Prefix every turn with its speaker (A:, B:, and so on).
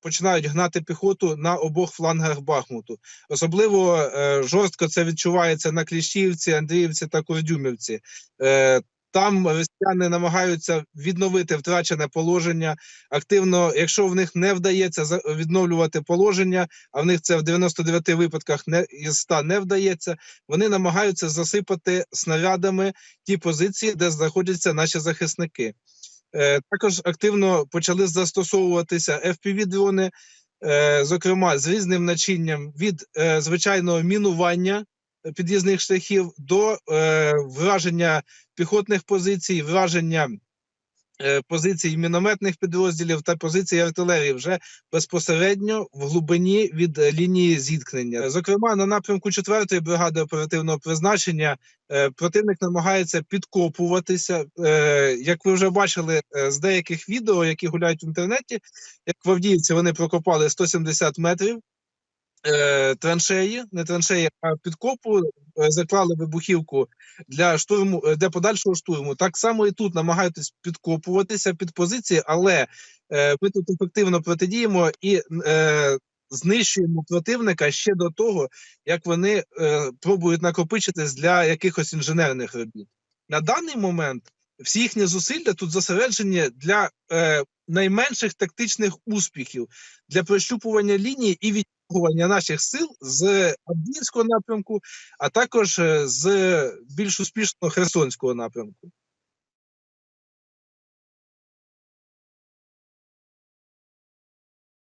A: починають гнати піхоту на обох флангах Бахмуту. Особливо е, жорстко це відчувається на Кліщівці, Андріївці та Курдюмівці. Е, там росіяни намагаються відновити втрачене положення активно. Якщо в них не вдається відновлювати положення, а в них це в 99 випадках не із 100 не вдається. Вони намагаються засипати снарядами ті позиції, де знаходяться наші захисники. Е, також активно почали застосовуватися FPV-дрони, е, зокрема з різним начинням від е, звичайного мінування під'їзних шляхів до враження піхотних позицій, враження позицій мінометних підрозділів та позицій артилерії вже безпосередньо в глибині від е, лінії зіткнення. Зокрема, на напрямку 4-ї бригади оперативного призначення е, противник намагається підкопуватися. Е, Як ви вже бачили е, з деяких відео, які гуляють в інтернеті, як в Авдіївці вони прокопали 170 метрів. Е, Траншеї, не траншеї, а підкопу е, заклали вибухівку для штурму е, для подальшого штурму. Так само і тут намагаються підкопуватися під позиції, але е, ми тут ефективно протидіємо і е, знищуємо противника ще до того, як вони е, пробують накопичитись для якихось інженерних робіт. На даний момент всі їхні зусилля тут зосереджені для е, найменших тактичних успіхів, для прощупування лінії і відтягування наших сил з Авдіївського напрямку, а також е, з більш успішного Херсонського напрямку.